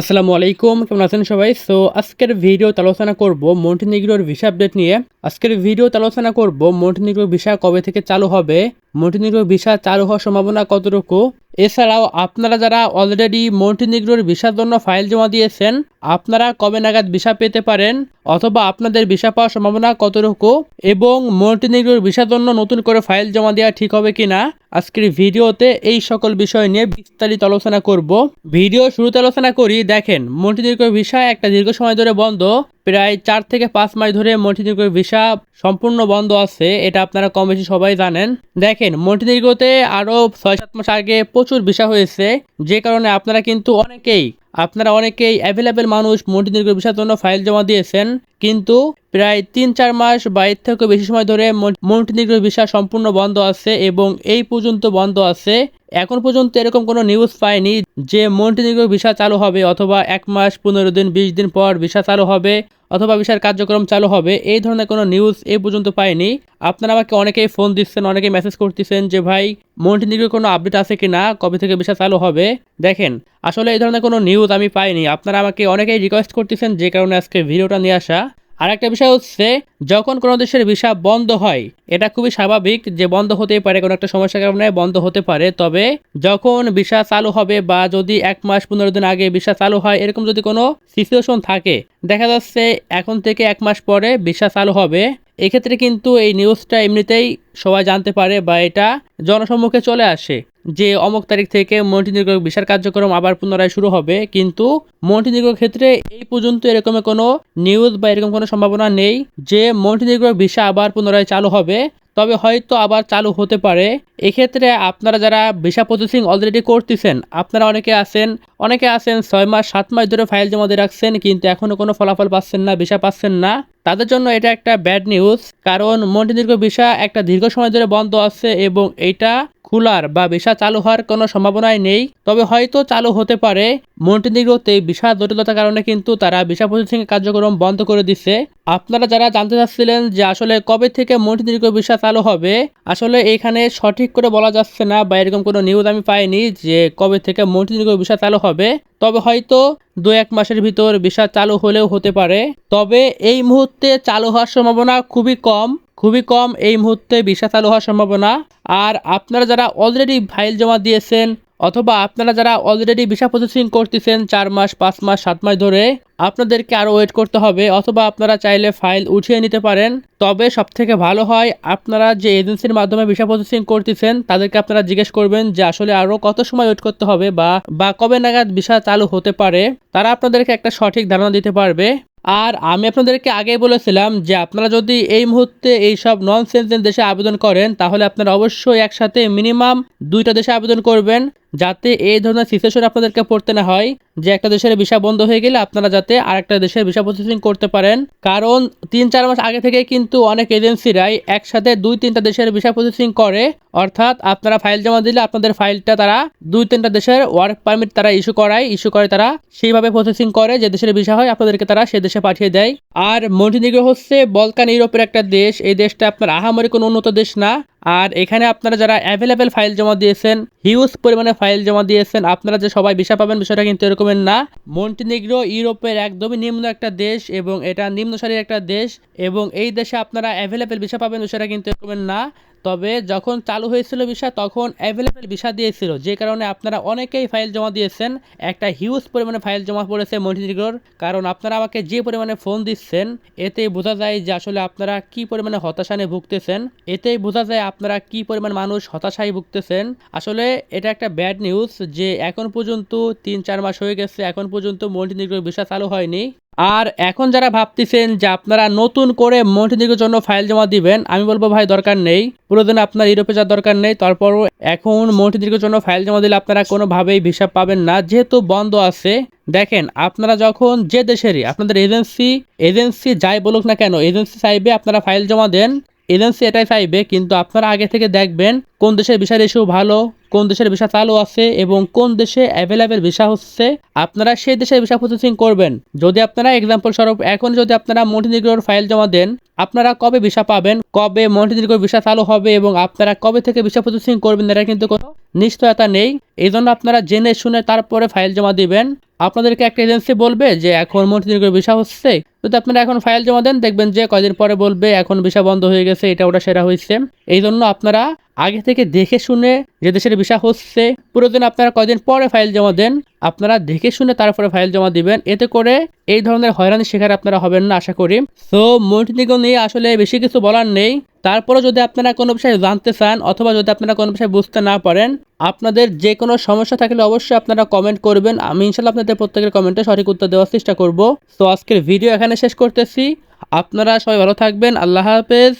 আসসালামু আলাইকুম, কেমন আছেন সবাই? সো আজকের ভিডিও আলোচনা করব মন্টিনিগ্রোর ভিসা আপডেট নিয়ে। আজকের ভিডিও আলোচনা করব মন্টিনিগ্রোর ভিসা কবে থেকে চালু হবে মন্টিনিগ্রোর ভিসা চালু হওয়ার সম্ভাবনা কতটুকু। এছাড়াও, আপনারা যারা অলরেডি মন্টিনিগ্রোর ভিসার জন্য ফাইল জমা দিয়েছেন, আপনারা কবে নাগাদ ভিসা পেতে পারেন, অথবা আপনাদের ভিসা পাওয়ার সম্ভাবনা কতটুকু, এবং মন্টিনিগ্রোর ভিসার জন্য নতুন করে ফাইল জমা দেওয়া ঠিক হবে কিনা আজকের ভিডিওতে এই সকল বিষয় নিয়ে বিস্তারিত আলোচনা করব। ভিডিও শুরুতে আলোচনা করি, দেখেন মন্ত্রীদীর্ঘ ভিসা একটা দীর্ঘ সময় ধরে বন্ধ। প্রায় চার থেকে পাঁচ মাস ধরে মন্ত্রীদীর্ঘ ভিসা সম্পূর্ণ বন্ধ আছে, এটা আপনারা কম বেশি সবাই জানেন। দেখেন মন্ত্রীদীর্ঘতে আরও ছয় সাত মাস আগে প্রচুর ভিসা হয়েছে, যে কারণে আপনারা কিন্তু অনেকেই আপনারা অনেকেই অ্যাভেলেবেল মানুষ মন্টিনিগ্রো ভিসার জন্য ফাইল জমা দিয়েছেন, কিন্তু প্রায় তিন চার মাস বা এর থেকে বেশি সময় ধরে মন্টিনিগ্রো ভিসা সম্পূর্ণ বন্ধ আছে এবং এই পর্যন্ত বন্ধ আছে। এখন পর্যন্ত এরকম কোনো নিউজ পাইনি যে মন্টিনিগ্রো ভিসা চালু হবে অথবা এক মাস পনেরো দিন, বিশ দিন পর ভিসা চালু হবে অথবা ভিসার কার্যক্রম চালু হবে, এই ধরনের কোনো নিউজ এ পর্যন্ত পাইনি। আপনারা আমাকে অনেকেই ফোন দিচ্ছেন, অনেকেই মেসেজ করতেছেন যে, ভাই মন্টিনিগ্রোর কোনো আপডেট আছে কি না? কবে থেকে ভিসা চালু হবে? দেখেন, আসলে এই ধরনের কোনো নিউজ আমি পাইনি। আপনারা আমাকে অনেকেই রিকোয়েস্ট করতেছেন যে কারণে আজকে ভিডিওটা নিয়ে আসা। আর একটা বিষয় হচ্ছে, যখন কোনো দেশের ভিসা বন্ধ হয়, এটা খুবই স্বাভাবিক যে বন্ধ হতেই পারে, কোনো একটা সমস্যার কারণে বন্ধ হতে পারে। তবে যখন ভিসা চালু হবে বা যদি এক মাস পনেরো দিন আগে ভিসা চালু হয়, এরকম যদি কোনো সিচুয়েশন থাকে, দেখা যাচ্ছে এখন থেকে এক মাস পরে ভিসা চালু হবে, এক্ষেত্রে কিন্তু এই নিউজটা এমনিতেই সবাই জানতে পারে বা এটা জনসম্মুখে চলে আসে। যে অমুক তারিখ থেকে মন্টিনিগ্রোর ভিসার কার্যক্রম আবার পুনরায় শুরু হবে, কিন্তু মন্টিনিগ্রোর ক্ষেত্রে এই পর্যন্ত এরকম কোনো নিউজ বা এরকম কোনো সম্ভাবনা নেই যে মন্টিনিগ্রোর ভিসা আবার পুনরায় চালু হবে। তবে হয়তো আবার চালু হতে পারে। এক্ষেত্রে আপনারা যারা ভিসা প্রসেসিং অলরেডি করতেছেন, আপনারা অনেকে আছেন অনেকে আছেন ছয় মাস, সাত মাস ধরে ফাইল জমা দিয়ে রাখছেন, কিন্তু এখনও কোনো ফলাফল পাচ্ছেন না, ভিসা পাচ্ছেন না। তাদের জন্য এটা একটা ব্যাড নিউজ কারণ মন্টিনিগ্রো ভিসা একটা দীর্ঘ সময় ধরে বন্ধ আছে এবং এটা খোলার বা ভিসা চালু হওয়ার কোনো সম্ভাবনাই নেই। তবে হয়তো চালু হতে পারে। মন্টিনিগ্রোতে ভিসা জটিলতার কারণে কিন্তু তারা ভিসা প্রসেসিং কার্যক্রম বন্ধ করে দিচ্ছে আপনারা যারা জানতে চাচ্ছিলেন যে আসলে কবে থেকে মন্টিনিগ্রো ভিসা চালু হবে, আসলে এখানে সঠিক করে বলা যাচ্ছে না বা এরকম কোনো নিউজ আমি পাইনি যে কবে থেকে মন্টিনিগ্রো ভিসা চালু হবে। তবে হয়তো দু এক মাসের ভিতর ভিসা চালু হলেও হতে পারে। তবে এই মুহূর্তে চালু হওয়ার সম্ভাবনা খুবই কম। খুবই কম এই মুহূর্তে ভিসা চালু হওয়ার সম্ভাবনা। আর আপনারা যারা অলরেডি ফাইল জমা দিয়েছেন, অথবা আপনারা যারা অলরেডি ভিসা প্রসেসিং করতেছেন চার মাস, পাঁচ মাস, সাত মাস ধরে, আপনাদেরকে আরও ওয়েট করতে হবে, অথবা আপনারা চাইলে ফাইল উঠিয়ে নিতে পারেন। তবে সবথেকে ভালো হয়, আপনারা যে এজেন্সির মাধ্যমে ভিসা প্রসেসিং করতেছেন, তাদেরকে আপনারা জিজ্ঞেস করবেন যে আসলে আরও কত সময় ওয়েট করতে হবে বা বা কবে নাগাদ ভিসা চালু হতে পারে। তারা আপনাদেরকে একটা সঠিক ধারণা দিতে পারবে। আর আমি আপনাদেরকে আগেই বলেছিলাম যে আপনারা যদি এই মুহূর্তে এই সব নন সেন্সেন দেশে আবেদন করেন, তাহলে আপনারা অবশ্যই একসাথে মিনিমাম দুইটা দেশে আবেদন করবেন। যাতে এই ধরনের সিচুয়েশন আপনাদেরকে পড়তে না হয়, যে একটা দেশের ভিসা বন্ধ হয়ে গেলে আপনারা যাতে আরেকটা দেশের ভিসা প্রসেসিং করতে পারেন। কারণ তিন চার মাস আগে থেকে কিন্তু অনেক এজেন্সিরাই একসাথে দুই তিনটা দেশের ভিসা প্রসেসিং করে। অর্থাৎ আপনারা ফাইল জমা দিলে আপনাদের ফাইলটা তারা দুই তিনটা দেশের ওয়ার্ক পারমিট তারা ইস্যু করায়, ইস্যু করে তারা সেইভাবে প্রসেসিং করে যে দেশের ভিসা হয় আপনাদেরকে তারা সে দেশে পাঠিয়ে দেয়। আর মন্টিনিগ্রো হচ্ছে বলকান ইউরোপের একটা দেশ। এই দেশটা আপনার আহামরি কোনো উন্নত দেশ না। আর এখানে আপনারা যারা অ্যাভেলেবেল ফাইল জমা দিয়েছেন হিউজ পরিমাণে ফাইল জমা দিয়েছেন, আপনারা যে সবাই ভিসা পাবেন বিষয়টা কিন্তু এরকমের না। মন্টিনিগ্রো ইউরোপের একদমই নিম্ন একটা দেশ এবং এটা নিম্ন সারির একটা দেশ এবং এই দেশে আপনারা অ্যাভেলেবেল ভিসা পাবেন বিষয়টা কিন্তু এরকমের না। তবে যখন চালু হয়েছিল ভিসা তখন অ্যাভেলেবেল ভিসা দিয়েছিল। যে কারণে আপনারা অনেকেই ফাইল জমা দিয়েছেন, একটা হিউজ পরিমাণে ফাইল জমা পড়েছে মন্টিনিগ্রোর কারণ আপনারা আমাকে যে পরিমাণে ফোন দিচ্ছেন, এতেই বোঝা যায় যে আসলে আপনারা কি পরিমাণে হতাশানে ভুগতেছেন। এতেই বোঝা যায় আপনারা কি পরিমাণ মানুষ হতাশায় ভুগতেছেন? আসলে এটা একটা ব্যাড নিউজ যে এখন পর্যন্ত তিন চার মাস হয়ে গেছে, এখন পর্যন্ত মন্টিনিগ্রোর ভিসা চালু হয়নি। আর এখন যারা ভাবতেছেন যে আপনারা নতুন করে মন্টিনিগ্রোর জন্য ফাইল জমা দিবেন, আমি বলব ভাই দরকার নেই। পুরোদিন আপনার ইউরোপে যাওয়ার দরকার নেই তারপরও এখন মন্টিনিগ্রোর জন্য ফাইল জমা দিলে আপনারা কোনোভাবেই ভিসা পাবেন না। যেহেতু বন্ধ আছে, দেখেন আপনারা যখন যে দেশেরই, আপনাদের এজেন্সি এজেন্সি যাই বলুক না কেন এজেন্সি চাইবে আপনারা ফাইল জমা দেন এজেন্সি এটাই চাইবে, কিন্তু আপনারা আগে থেকে দেখবেন কোন দেশের ভিসা রেশিও ভালো, কোন দেশের ভিসা চালু আছে এবং কোন দেশে অ্যাভেলেবেল ভিসা হচ্ছে, আপনারা সেই দেশের ভিসা প্রসেসিং করবেন। যদি আপনারা এক্সাম্পল স্বরূপ, এখন যদি আপনারা মন্টিনিগ্রোর ফাইল জমা দেন, আপনারা কবে ভিসা পাবেন? কবে মন্টিনিগ্রোর ভিসা চালু হবে এবং আপনারা কবে থেকে ভিসা প্রসেসিং করবেন এটা কিন্তু কোনো নিশ্চয়তা নেই। এই জন্য আপনারা জেনে শুনে তারপরে ফাইল জমা দিবেন। আপনাদেরকে একটা এজেন্সি বলবে যে, এখন মন্ত্রীর ভিসা হচ্ছে যদি আপনারা এখন ফাইল জমা দেন, দেখবেন যে কয়দিন পরে বলবে, এখন ভিসা বন্ধ হয়ে গেছে, এটা ওটা সেরা হয়েছে। এই জন্য আপনারা আগে থেকে দেখে শুনে যে দেশের ভিসা হচ্ছে প্রয়োজন আপনারা কয়দিন পরে ফাইল জমা দেন, আপনারা দেখে শুনে তারপরে ফাইল জমা দিবেন। এতে করে এই ধরনের হয়রানি শিকার আপনারা হবেন না, আশা করি। সো মন্ত্রীকে নিয়ে আসলে বেশি কিছু বলার নেই। তারপরে যদি আপনারা কোনো বিষয়ে জানতে চান, অথবা যদি আপনারা কোনো বিষয়ে বুঝতে না পারেন আপনাদের যে কোনো সমস্যা থাকলে অবশ্যই আপনারা কমেন্ট করবেন। আমি ইনশাল্লাহ আপনাদের প্রত্যেকের কমেন্টে সঠিক উত্তর দেওয়ার চেষ্টা করব। তো আজকের ভিডিও এখানে শেষ করতেছি। আপনারা সবাই ভালো থাকবেন। আল্লাহ হাফেজ।